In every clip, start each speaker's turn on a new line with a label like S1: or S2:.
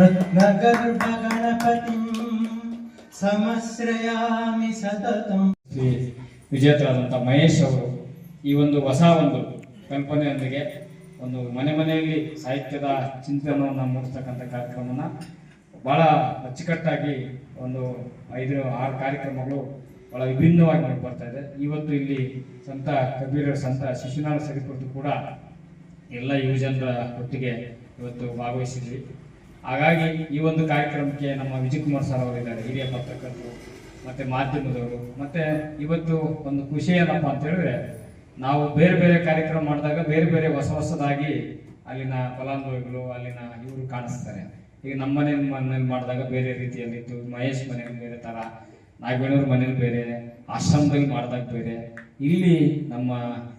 S1: ಗಣಪತಿ ಸಮಶ್ರಯಾಮಿ ಸತತಂ
S2: ವಿಜೇತರಾದಂಥ ಮಹೇಶ್ ಅವರು ಈ ಒಂದು ಹೊಸ ಒಂದು ಕಲ್ಪನೆಯೊಂದಿಗೆ ಒಂದು ಮನೆ ಮನೆಯಲ್ಲಿ ಸಾಹಿತ್ಯದ ಚಿಂತನವನ್ನು ಮೂಡಿಸ್ತಕ್ಕಂಥ ಕಾರ್ಯಕ್ರಮನ ಭಾಳ ಅಚ್ಚುಕಟ್ಟಾಗಿ ಒಂದು ಐದು ಆರು ಕಾರ್ಯಕ್ರಮಗಳು ಭಾಳ ವಿಭಿನ್ನವಾಗಿ ಮೂಡಿ ಬರ್ತಾ ಇದೆ. ಇವತ್ತು ಇಲ್ಲಿ ಸಂತ ಕಬೀರ ಸಂತ ಶಿಶುನಾಳ ಸರಿಪುರದ್ದು ಕೂಡ ಎಲ್ಲ ಯುವಜನರ ಒಟ್ಟಿಗೆ ಇವತ್ತು ಭಾಗವಹಿಸಿದ್ವಿ. ಹಾಗಾಗಿ ಈ ಒಂದು ಕಾರ್ಯಕ್ರಮಕ್ಕೆ ನಮ್ಮ ವಿಜಯ್ ಕುಮಾರ್ ಸರ್ ಅವರಿದ್ದಾರೆ ಹಿರಿಯ ಪತ್ರಕರ್ತರು, ಮತ್ತೆ ಮಾಧ್ಯಮದವರು. ಮತ್ತೆ ಇವತ್ತು ಒಂದು ಖುಷಿ ಏನಪ್ಪ ಅಂತ ಹೇಳಿದ್ರೆ, ನಾವು ಬೇರೆ ಬೇರೆ ಕಾರ್ಯಕ್ರಮ ಮಾಡಿದಾಗ ಬೇರೆ ಬೇರೆ ಹೊಸ ಹೊಸದಾಗಿ ಅಲ್ಲಿನ ಫಲಾನುಭವಿಗಳು, ಅಲ್ಲಿನ ಇವರು ಕಾಣಿಸ್ತಾರೆ. ಈಗ ನಮ್ಮ ಮನೆ ಮನೇಲಿ ಮಾಡಿದಾಗ ಬೇರೆ ರೀತಿಯಲ್ಲಿತ್ತು. ಮಹೇಶ್ ಮನೇಲಿ ಬೇರೆ ತರ ನಾಗವೇಣೂರ್ ಮನೇಲಿ ಬೇರೆ, ಆಶ್ರಮದಲ್ಲಿ ಮಾಡಿದಾಗ ಬೇರೆ. ಇಲ್ಲಿ ನಮ್ಮ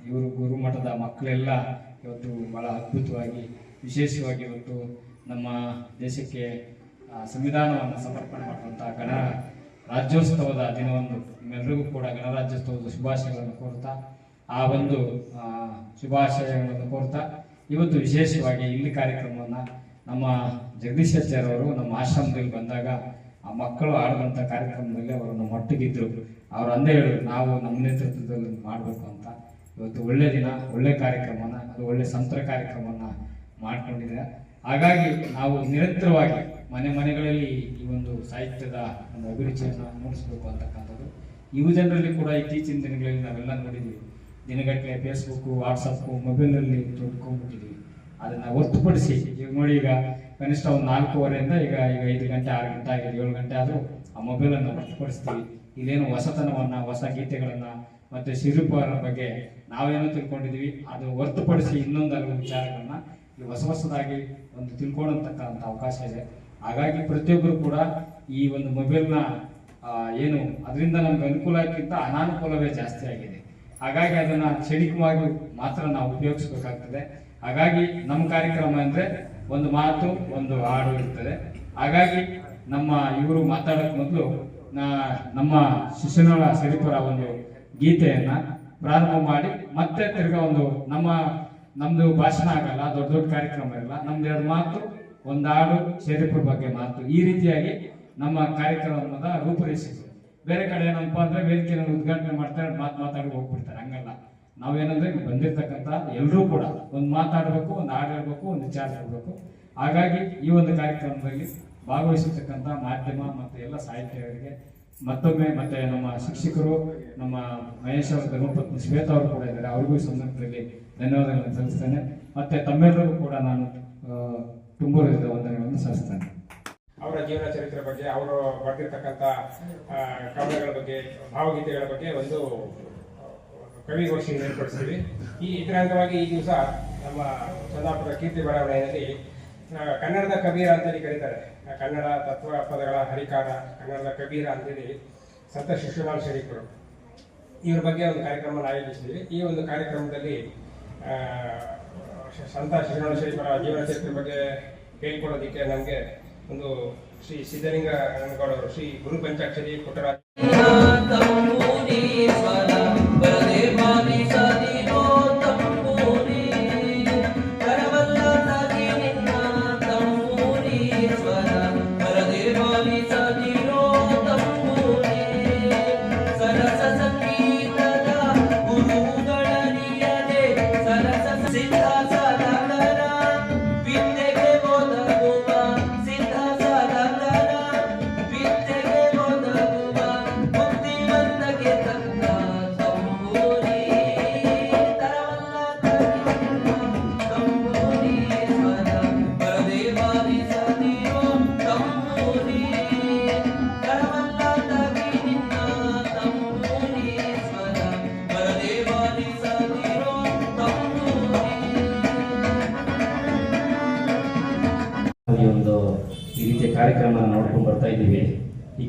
S2: ಇವರು ಗುರುಮಠದ ಮಕ್ಕಳೆಲ್ಲ ಇವತ್ತು ಬಹಳ ಅದ್ಭುತವಾಗಿ, ವಿಶೇಷವಾಗಿ ಇವತ್ತು ನಮ್ಮ ದೇಶಕ್ಕೆ ಸಂವಿಧಾನವನ್ನು ಸಮರ್ಪಣೆ ಮಾಡುವಂತಹ ಗಣ ರಾಜ್ಯೋತ್ಸವದ ದಿನವನ್ನು ನಿಮ್ಮೆಲ್ಲರಿಗೂ ಕೂಡ ಗಣರಾಜ್ಯೋತ್ಸವದ ಶುಭಾಶಯಗಳನ್ನು ಕೋರ್ತಾ, ಆ ಒಂದು ಶುಭಾಶಯಗಳನ್ನು ಕೋರ್ತಾ, ಇವತ್ತು ವಿಶೇಷವಾಗಿ ಇಲ್ಲಿ ಕಾರ್ಯಕ್ರಮವನ್ನು ನಮ್ಮ ಜಗದೀಶ್ ಅವರು ನಮ್ಮ ಆಶ್ರಮದಲ್ಲಿ ಬಂದಾಗ ಆ ಮಕ್ಕಳು ಆಡುವಂಥ ಕಾರ್ಯಕ್ರಮದಲ್ಲಿ ಅವರು ನಮ್ಮ ಒಟ್ಟಿಗಿದ್ರು. ಅವ್ರು ಅಂದೇ ಹೇಳಿದ್ರು, ನಾವು ನಮ್ಮ ನೇತೃತ್ವದಲ್ಲಿ ಮಾಡಬೇಕು ಅಂತ. ಇವತ್ತು ಒಳ್ಳೆ ದಿನ, ಒಳ್ಳೆ ಕಾರ್ಯಕ್ರಮನ ಅದು ಒಳ್ಳೆ ಸಂತರ ಕಾರ್ಯಕ್ರಮವನ್ನು ಮಾಡ್ಕೊಂಡಿದೆ. ಹಾಗಾಗಿ ನಾವು ನಿರಂತರವಾಗಿ ಮನೆ ಮನೆಗಳಲ್ಲಿ ಈ ಒಂದು ಸಾಹಿತ್ಯದ ಒಂದು ಅಭಿರುಚಿಯನ್ನು ಮೂಡಿಸಬೇಕು ಅಂತಕ್ಕಂಥದ್ದು. ಯುವ ಜನರಲ್ಲಿ ಕೂಡ ಇತ್ತೀಚಿನ ದಿನಗಳಲ್ಲಿ ನಾವೆಲ್ಲ ನೋಡಿದ್ವಿ. ದಿನಗಟ್ಟಲೆ ಫೇಸ್ಬುಕ್ಕು ವಾಟ್ಸಪ್ಪು ಮೊಬೈಲಲ್ಲಿ ತೊಡ್ಕೊಂಡ್ಬಿಟ್ಟಿದ್ವಿ. ಅದನ್ನು ಹೊರ್ತುಪಡಿಸಿ ಈಗ ನೋಡಿ ಈಗ ಕನಿಷ್ಠ ಒಂದು ನಾಲ್ಕೂವರೆಯಿಂದ ಈಗ ಈಗ ಐದು ಗಂಟೆ, ಆರು ಗಂಟೆ ಆಗಿದೆ ಏಳು ಗಂಟೆ ಆದರೂ ಆ ಮೊಬೈಲನ್ನು ಹೊರ್ತುಪಡಿಸ್ತೀವಿ. ಇಲ್ಲೇನು ಹೊಸತನವನ್ನು, ಹೊಸ ಗೀತೆಗಳನ್ನು ಮತ್ತು ಶಿರೂಪರ ಬಗ್ಗೆ ನಾವೇನೋ ತಿಳ್ಕೊಂಡಿದ್ವಿ ಅದು ಹೊರ್ತುಪಡಿಸಿ ಇನ್ನೊಂದು ಹಲವು ವಿಚಾರಗಳನ್ನ ಹೊಸ ಹೊಸದಾಗಿ ಒಂದು ತಿಳ್ಕೊಳ್ಳತಕ್ಕಂಥ ಅವಕಾಶ ಇದೆ. ಹಾಗಾಗಿ ಪ್ರತಿಯೊಬ್ಬರು ಕೂಡ ಈ ಒಂದು ಮೊಬೈಲ್ನ ಏನು ಅದರಿಂದ ನಮ್ಗೆ ಅನುಕೂಲಕ್ಕಿಂತ ಅನಾನುಕೂಲವೇ ಜಾಸ್ತಿ ಆಗಿದೆ. ಹಾಗಾಗಿ ಅದನ್ನು ಕ್ಷಣಿಕವಾಗಿ ಮಾತ್ರ ನಾವು ಉಪಯೋಗಿಸ್ಬೇಕಾಗ್ತದೆ. ಹಾಗಾಗಿ ನಮ್ಮ ಕಾರ್ಯಕ್ರಮ ಅಂದರೆ ಒಂದು ಮಾತು, ಒಂದು ಹಾಡು ಇರ್ತದೆ. ಹಾಗಾಗಿ ನಮ್ಮ ಇವರು ಮಾತಾಡೋಕ್ಕೆ ಮೊದಲು ನಮ್ಮ ಶಿಶುನಾಳ ಸರಿಪುರ ಒಂದು ಗೀತೆಯನ್ನು ಪ್ರಾರಂಭ ಮಾಡಿ ಮತ್ತೆ ತಿರ್ಗಾ ಒಂದು ನಮ್ಮ ನಮ್ದು ಭಾಷಣ ಆಗಲ್ಲ, ದೊಡ್ಡ ದೊಡ್ಡ ಕಾರ್ಯಕ್ರಮ ಇರಲ್ಲ, ನಮ್ದು ಎರಡು ಮಾತು, ಒಂದು ಹಾಡು ಬಗ್ಗೆ ಮಾತು. ಈ ರೀತಿಯಾಗಿ ನಮ್ಮ ಕಾರ್ಯಕ್ರಮದ ರೂಪುರೇಷೆ ಬೇರೆ ಕಡೆ ಏನಪ್ಪ ಅಂದ್ರೆ ವೇದಿಕೆಯನ್ನು ಉದ್ಘಾಟನೆ ಮಾಡ್ತಾರೆ ಮಾತು ಮಾತಾಡಿ ಹೋಗ್ಬಿಡ್ತಾರೆ, ಹಂಗಲ್ಲ. ನಾವೇನಂದ್ರೆ ಬಂದಿರ್ತಕ್ಕಂಥ ಎಲ್ಲರೂ ಕೂಡ ಒಂದು ಮಾತಾಡಬೇಕು, ಒಂದು ಹಾಡು ಹೇಳಬೇಕು, ಒಂದು ವಿಚಾರ ಹೇಳಬೇಕು. ಹಾಗಾಗಿ ಈ ಒಂದು ಕಾರ್ಯಕ್ರಮದಲ್ಲಿ ಭಾಗವಹಿಸಿರ್ತಕ್ಕಂಥ ಮಾಧ್ಯಮ ಮತ್ತು ಎಲ್ಲ ಸಾಹಿತ್ಯಗಳಿಗೆ, ಮತ್ತೊಮ್ಮೆ ಮತ್ತೆ ನಮ್ಮ ಶಿಕ್ಷಕರು, ನಮ್ಮ ಮಹೇಶ್ ಅವರ ಧರ್ಮಪತ್ನಿ ಶ್ವೇತಾ ಅವರು ಕೂಡ ಇದ್ದಾರೆ. ಅವ್ರಿಗೂ ಸಂದರ್ಭದಲ್ಲಿ ಧನ್ಯವಾದಗಳನ್ನು ಸಲ್ಲಿಸ್ತೇನೆ. ಮತ್ತೆ ತಮ್ಮೆಲ್ಲರಿಗೂ ಕೂಡ ನಾನು ಆ, ತುಂಬ ಹೃದಯದ ವಂದನೆಗಳನ್ನು ಸಲ್ಲಿಸ್ತೇನೆ.
S3: ಅವರ ಜೀವನ ಚರಿತ್ರೆ ಬಗ್ಗೆ ಅವರು ಬರೆದಿರ್ತಕ್ಕಂಥ ಕವನಗಳ ಬಗ್ಗೆ ಭಾವಗೀತೆಗಳ ಬಗ್ಗೆ ಒಂದು ಕವಿಗೋಷ್ಠಿ ಏರ್ಪಡಿಸ್ತೀವಿ ಈ ಇದರ ಈ ದಿವಸ ನಮ್ಮ ಚಂದಾಪುರ ಕೀರ್ತಿ ಬಡಾವಣೆಯಲ್ಲಿ ಕನ್ನಡದ ಕಬೀರ ಅಂತೇಳಿ ಕರೀತಾರೆ. ಕನ್ನಡ ತತ್ವ ಪದಗಳ ಹರಿಕಾರ ಕನ್ನಡದ ಕಬೀರ ಅಂತೇಳಿ ಸಂತ ಶಿಶುನಾಳ ಶರೀಫರು. ಇವ್ರ ಬಗ್ಗೆ ಒಂದು ಕಾರ್ಯಕ್ರಮ ಆಯೋಜಿಸಿದ್ವಿ. ಈ ಒಂದು ಕಾರ್ಯಕ್ರಮದಲ್ಲಿ ಸಂತ ಶರೀಫರ ಜೀವನ ಚರಿತ್ರೆ ಬಗ್ಗೆ ಹೇಳ್ಕೊಡೋದಕ್ಕೆ ನಮಗೆ ಒಂದು ಶ್ರೀ ಗೌಡವರು ಶ್ರೀ ಗುರು ಪಂಚಾಕ್ಷರಿ ಪುಟ್ಟರಾಜ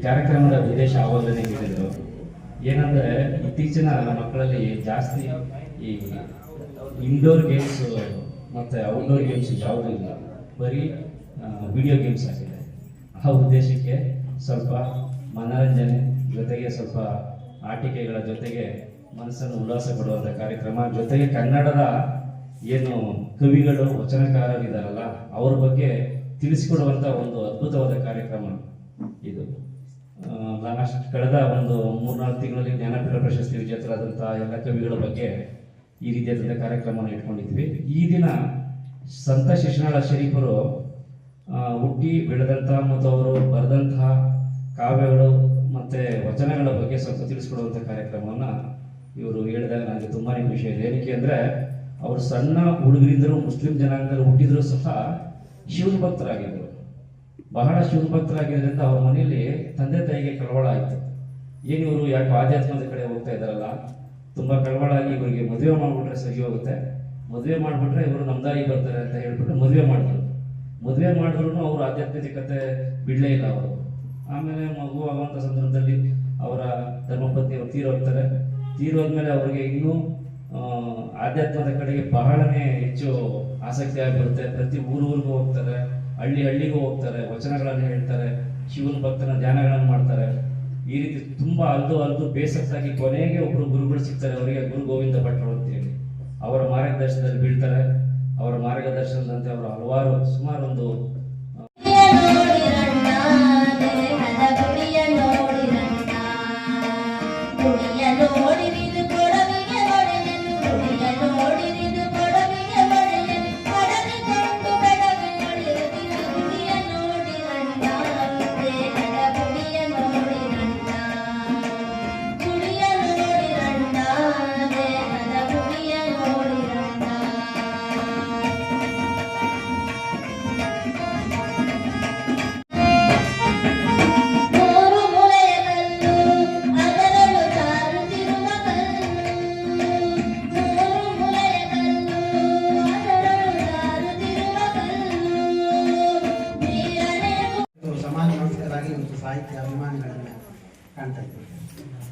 S4: ಕಾರ್ಯಕ್ರಮದ ವಿದೇಶ ಆವಾಗಲೇ ಹೇಳಿದರು. ಏನಂದ್ರೆ ಇತ್ತೀಚಿನ ಮಕ್ಕಳಲ್ಲಿ ಜಾಸ್ತಿ ಈ ಇಂಡೋರ್ ಗೇಮ್ಸ್ ಮತ್ತು ಔಟ್ಡೋರ್ ಗೇಮ್ಸ್ ಯಾವುದೂ ಇಲ್ಲ. ಬರೀ ವಿಡಿಯೋ ಗೇಮ್ಸ್ ಆಗಿದೆ. ಆ ಉದ್ದೇಶಕ್ಕೆ ಸ್ವಲ್ಪ ಮನೋರಂಜನೆ ಜೊತೆಗೆ ಸ್ವಲ್ಪ ಆಟಿಕೆಗಳ ಜೊತೆಗೆ ಮನಸ್ಸನ್ನು ಉಲ್ಲಾಸ ಕೊಡುವಂಥ ಕಾರ್ಯಕ್ರಮ. ಜೊತೆಗೆ ಕನ್ನಡದ ಏನು ಕವಿಗಳು ವಚನಕಾರರಿದ್ದಾರಲ್ಲ ಅವ್ರ ಬಗ್ಗೆ ತಿಳಿಸಿಕೊಡುವಂಥ ಒಂದು ಅದ್ಭುತವಾದ ಕಾರ್ಯಕ್ರಮ ಇದು. ಲಾಸ್ಟ್ ಕಳೆದ ಒಂದು ಮೂರ್ನಾಲ್ಕು ತಿಂಗಳಲ್ಲಿ ಜ್ಞಾನಪೀಠ ಪ್ರಶಸ್ತಿ ವಿಜೇತರಾದಂಥ ಎಲ್ಲ ಕವಿಗಳ ಬಗ್ಗೆ ಈ ರೀತಿಯಾದಂಥ ಕಾರ್ಯಕ್ರಮವನ್ನು ಇಟ್ಕೊಂಡಿದ್ವಿ. ಈ ದಿನ ಸಂತ ಶಿಶುನಾಳ ಶರೀಫರು ಹುಟ್ಟಿ ಬೆಳೆದಂಥ ಮತ್ತು ಅವರು ಬರೆದಂತಹ ಕಾವ್ಯಗಳು ಮತ್ತು ವಚನಗಳ ಬಗ್ಗೆ ಸ್ವಲ್ಪ ತಿಳಿಸ್ಕೊಡುವಂಥ ಕಾರ್ಯಕ್ರಮವನ್ನು ಇವರು ಹೇಳಿದಾಗ ನನಗೆ ತುಂಬಾ ಖುಷಿ ಇದೆ ಏನಕ್ಕೆ ಅಂದರೆ ಅವರು ಸಣ್ಣ ಹುಡುಗರಿದ್ದರು ಮುಸ್ಲಿಂ ಜನಾಂಗದಲ್ಲಿ ಹುಟ್ಟಿದ್ರು ಸಹ ಶಿವನ ಭಕ್ತರಾಗಿದ್ದರು ಬಹಳ ಶಿವನ ಭಕ್ತರಾಗಿದ್ದರಿಂದ ಅವ್ರ ಮನೆಯಲ್ಲಿ ತಂದೆ ತಾಯಿಗೆ ಕಳವಳ ಆಯಿತು. ಏನು ಇವರು ಯಾಕೆ ಆಧ್ಯಾತ್ಮದ ಕಡೆ ಹೋಗ್ತಾ ಇದ್ದಾರಲ್ಲ, ತುಂಬ ಕಳವಳ ಆಗಿ ಇವರಿಗೆ ಮದುವೆ ಮಾಡಿಬಿಟ್ರೆ ಸರಿ ಹೋಗುತ್ತೆ. ಮದುವೆ ಮಾಡಿಬಿಟ್ರೆ ಇವರು ನಮ್ದಾಗಿ ಬರ್ತಾರೆ ಅಂತ ಹೇಳ್ಬಿಟ್ಟು ಮದುವೆ ಮಾಡಿದ್ರು ಮದುವೆ ಮಾಡಿದ್ರು ಅವರು ಆಧ್ಯಾತ್ಮಿಕತೆ ಬಿಡಲೇ ಇಲ್ಲ ಅವರು. ಆಮೇಲೆ ಮಗು ಆಗುವಂಥ ಸಂದರ್ಭದಲ್ಲಿ ಅವರ ಧರ್ಮಪತ್ನಿ ಅವರು ತೀರೋಗ್ತಾರೆ ತೀರೋದ್ಮೇಲೆ ಅವರಿಗೆ ಇನ್ನೂ ಆಧ್ಯಾತ್ಮದ ಕಡೆಗೆ ಬಹಳನೇ ಹೆಚ್ಚು ಆಸಕ್ತಿ ಆಗಿರುತ್ತೆ ಪ್ರತಿ ಊರೂರಿಗೂ ಹೋಗ್ತಾರೆ. ಹಳ್ಳಿ ಹಳ್ಳಿಗೂ ಹೋಗ್ತಾರೆ, ವಚನಗಳನ್ನು ಹೇಳ್ತಾರೆ, ಶಿವನ ಭಕ್ತನ ಧ್ಯಾನಗಳನ್ನು ಮಾಡ್ತಾರೆ. ಈ ರೀತಿ ತುಂಬಾ ಅಲ್ದು ಅಲ್ದು ಬೇಸತ್ತಾಗಿ ಕೊನೆಗೆ ಒಬ್ಬರು ಗುರುಗಳು ಸಿಗ್ತಾರೆ, ಅವರಿಗೆ ಗುರು ಗೋವಿಂದ ಭಟ್ರು ಅಂತೇಳಿ ಅವರ ಮಾರ್ಗದರ್ಶನದಲ್ಲಿ ಬೀಳ್ತಾರೆ. ಅವರ ಮಾರ್ಗದರ್ಶನದಂತೆ ಅವರು ಹಲವಾರು, ಸುಮಾರು ಒಂದು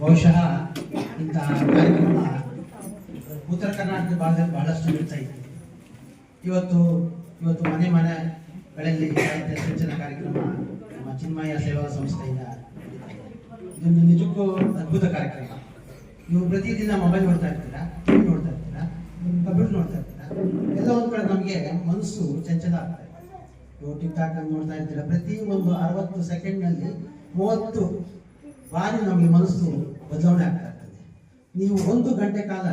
S1: ಬಹುಶಃ ಇಂತಹ ಕಾರ್ಯಕ್ರಮ ಉತ್ತರ ಕರ್ನಾಟಕ ಭಾಗದಲ್ಲಿ ಬಹಳಷ್ಟು ನಡೀತಾ ಇದೆ. ಇವತ್ತು ಇವತ್ತು ಮನೆ ಮನೆಗಳಲ್ಲಿ ಸಾಹಿತ್ಯ ಸಿಂಚನ ಕಾರ್ಯಕ್ರಮ ನಮ್ಮ ಚಿನ್ಮಯ ಸೇವಾ ಸಂಸ್ಥೆಯಿಂದ ಇದೊಂದು ನಿಜಕ್ಕೂ ಅದ್ಭುತ ಕಾರ್ಯಕ್ರಮ. ನೀವು ಪ್ರತಿದಿನ ಮೊಬೈಲ್ ನೋಡ್ತಾ ಇರ್ತೀರಾ ಟಿವಿ ನೋಡ್ತಾ ಇರ್ತೀರಾ ಕಂಪ್ಯೂಟರ್ ನೋಡ್ತಾ ಇರ್ತೀರಾ, ಎಲ್ಲ ಒಂದು ಕಡೆ ನಮಗೆ ಮನಸ್ಸು ಚಂಚಲ ಆಗ್ತಾ ಇದೆ ನೀವು ಟಿಕ್ ಟಾಕ್ ನೋಡ್ತಾ ಇರ್ತೀರಾ, ಪ್ರತಿ ಒಂದು ಅರವತ್ತು ಸೆಕೆಂಡ್ನಲ್ಲಿ ಮೂವತ್ತು ಬಾರಿ ನಮಗೆ ಮನಸ್ಸು ಬದಲಾವಣೆ ಆಗ್ತಾ ಇರ್ತದೆ. ನೀವು ಒಂದು ಗಂಟೆ ಕಾಲ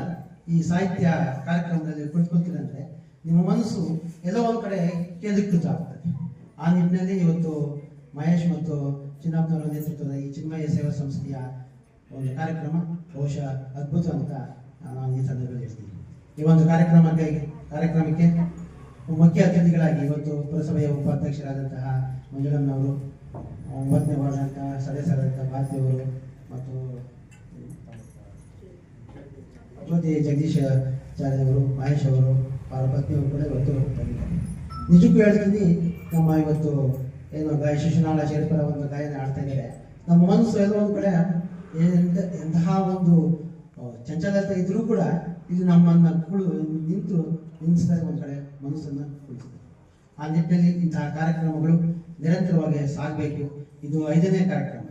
S1: ಈ ಸಾಹಿತ್ಯ ಕಾರ್ಯಕ್ರಮದಲ್ಲಿ ಕುಳಿತುಕೊಳ್ತೀರಂದ್ರೆ ನಿಮ್ಮ ಮನಸ್ಸು ಎಲ್ಲೋ ಒಂದು ಕಡೆ ಕೇಂದ್ರೀಕೃತ ಆಗ್ತದೆ ಆ ನಿಟ್ಟಿನಲ್ಲಿ ಇವತ್ತು ಮಹೇಶ್ ಮತ್ತು ಚಿನ್ನಪ್ಪನವರ ನೇತೃತ್ವದ ಈ ಚಿನ್ಮಯ ಸೇವಾ ಸಂಸ್ಥೆಯ ಒಂದು ಕಾರ್ಯಕ್ರಮ ಬಹುಶಃ ಅದ್ಭುತ ಅಂತ ನಾನು ಈ ಸಂದರ್ಭದಲ್ಲಿ ಹೇಳ್ತೀನಿ ಈ ಒಂದು ಕಾರ್ಯಕ್ರಮಕ್ಕೆ ಕಾರ್ಯಕ್ರಮಕ್ಕೆ ಮುಖ್ಯ ಅತಿಥಿಗಳಾಗಿ ಇವತ್ತು ಪುರಸಭೆಯ ಉಪಾಧ್ಯಕ್ಷರಾದಂತಹ ಮಂಜುಳಮ್ಮನವರು ಒಂಬತ್ತನೇ ವಾರ್ಡ್ನಂತಹ ಸದಸ್ಯರಾದಂತಹ ಭಾರತಿಯವರು ಮತ್ತು ಜ್ಯೋತಿ ಜಗದೀಶ್ ಚಾರ್ಯವರು ಮಹೇಶ್ ಅವರು ಅವರ ಪತ್ನಿಯವರು ಕೂಡ ಇವತ್ತು ಬಂದಿದ್ದಾರೆ. ನಿಜಕ್ಕೂ ಹೇಳ್ತೀನಿ, ನಮ್ಮ ಇವತ್ತು ಏನು ಗಾಯ, ಶಿಶುನಾಳ ಶೇರ್ಪರ ಒಂದು ಗಾಯನ ಆಡ್ತಾ ಇದ್ದಾರೆ. ನಮ್ಮ ಮನಸ್ಸು ಎಲ್ಲ ಒಂದು ಕಡೆ ಏನಂತ ಎಂತಹ ಒಂದು ಚಂಚಲತೆ ಇದ್ರೂ ಕೂಡ ಇದು ನಮ್ಮನ್ನ ಕುಳು, ನಿಂತು ನಿಲ್ಲಿಸಿದಾಗ ಒಂದು ಕಡೆ ಮನಸ್ಸನ್ನು ಕುಳಿತು ಆ ನಿಟ್ಟಿನಲ್ಲಿ ಇಂತಹ ಕಾರ್ಯಕ್ರಮಗಳು ನಿರಂತರವಾಗಿ ಸಾಗಬೇಕು. ಇದು ಐದನೇ ಕಾರ್ಯಕ್ರಮ.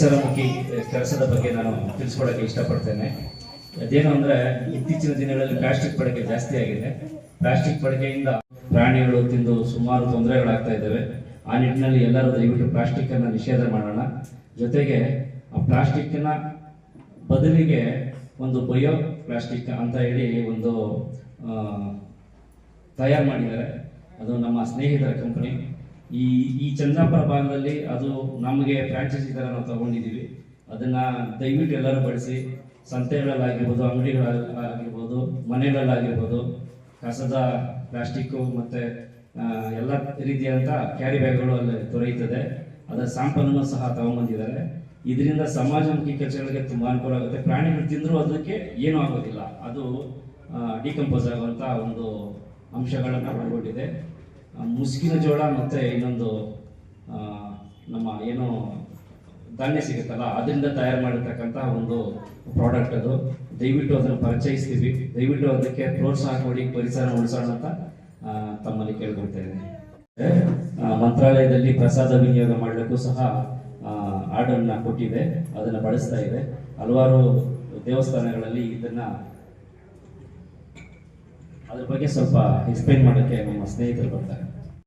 S4: ಪರಿಸರಮುಖಿ ಕೆಲಸದ ಬಗ್ಗೆ ನಾನು ತಿಳಿಸ್ಕೊಡೋಕೆ ಇಷ್ಟಪಡ್ತೇನೆ. ಅದೇನು ಅಂದರೆ, ಇತ್ತೀಚಿನ ದಿನಗಳಲ್ಲಿ ಪ್ಲಾಸ್ಟಿಕ್ ಬಳಕೆ ಜಾಸ್ತಿ ಆಗಿದೆ. ಪ್ಲಾಸ್ಟಿಕ್ ಬಳಕೆಯಿಂದ ಪ್ರಾಣಿಗಳು ತಿಂದು ಸುಮಾರು ತೊಂದರೆಗಳಾಗ್ತಾ ಇದ್ದಾವೆ. ಆ ನಿಟ್ಟಿನಲ್ಲಿ ಎಲ್ಲರೂ ದಯವಿಟ್ಟು ಪ್ಲಾಸ್ಟಿಕ್ಕನ್ನು ನಿಷೇಧ ಮಾಡೋಣ. ಜೊತೆಗೆ, ಆ ಪ್ಲಾಸ್ಟಿಕ್ನ ಬದಲಿಗೆ ಒಂದು ಬಯೋ ಪ್ಲಾಸ್ಟಿಕ್ ಅಂತ ಹೇಳಿ ಒಂದು ತಯಾರು ಮಾಡಿದ್ದಾರೆ. ಅದು ನಮ್ಮ ಸ್ನೇಹಿತರ ಕಂಪನಿ. ಈ ಈ ಚಂದ್ರಾಪುರ ಭಾಗದಲ್ಲಿ ಅದು ನಮಗೆ ಫ್ರಾಂಚೈಸಿ ಥರ ನಾವು ತಗೊಂಡಿದ್ದೀವಿ. ಅದನ್ನ ದಯವಿಟ್ಟು ಎಲ್ಲರೂ ಬಳಸಿ. ಸಂತೆಗಳಲ್ಲಾಗಿರ್ಬೋದು ಅಂಗಡಿಗಳಾಗಿರ್ಬೋದು ಮನೆಗಳಲ್ಲಾಗಿರ್ಬೋದು, ಕಸದ ಪ್ಲಾಸ್ಟಿಕ್ಕು ಮತ್ತು ಎಲ್ಲ ರೀತಿಯಾದಂಥ ಕ್ಯಾರಿ ಬ್ಯಾಗ್ಗಳು ಅಲ್ಲಿ ದೊರೆಯುತ್ತದೆ. ಅದರ ಸ್ಯಾಂಪಲನ್ನು ಸಹ ತಗೊಂಬಂದಿದ್ದಾರೆ ಇದರಿಂದ ಸಮಾಜಮುಖಿ ಕೆಲಸಗಳಿಗೆ ತುಂಬ ಅನುಕೂಲ ಆಗುತ್ತೆ. ಪ್ರಾಣಿಗಳು ತಿಂದರೂ ಅದಕ್ಕೆ ಏನೂ ಆಗೋದಿಲ್ಲ. ಅದು ಡಿಕಂಪೋಸ್ ಆಗುವಂಥ ಒಂದು ಅಂಶಗಳನ್ನು ಒಳಗೊಂಡಿದೆ ಮುಸುಕಿನ ಜೋಳ ಮತ್ತು ಇನ್ನೊಂದು ನಮ್ಮ ಏನು ಧಾನ್ಯ ಸಿಗುತ್ತಲ್ಲ ಅದರಿಂದ ತಯಾರು ಮಾಡಿರ್ತಕ್ಕಂಥ ಒಂದು ಪ್ರಾಡಕ್ಟ್ ಅದು. ದಯವಿಟ್ಟು ಅದನ್ನು ಪರಿಚಯಿಸ್ತೀವಿ. ದಯವಿಟ್ಟು ಅದಕ್ಕೆ ಪ್ರೋತ್ಸಾಹ ಕೊಡಿ ಪರಿಸರ ಉಳಿಸೋಣ ಅಂತ ತಮ್ಮಲ್ಲಿ ಕೇಳ್ಕೊಳ್ತೇನೆ ಆ, ಮಂತ್ರಾಲಯದಲ್ಲಿ ಪ್ರಸಾದ ವಿನಿಯೋಗ ಮಾಡಲಿಕ್ಕೂ ಸಹ ಆರ್ಡರ್ನ ಕೊಟ್ಟಿದೆ ಅದನ್ನು ಬಳಸ್ತಾ ಇದೆ. ಹಲವಾರು ದೇವಸ್ಥಾನಗಳಲ್ಲಿ ಇದನ್ನ ಅದ್ರ ಬಗ್ಗೆ ಸ್ವಲ್ಪ ಎಕ್ಸ್ಪ್ಲೈನ್ ಮಾಡೋಕ್ಕೆ ನಮ್ಮ ಸ್ನೇಹಿತರು ಬರ್ತಾರೆ.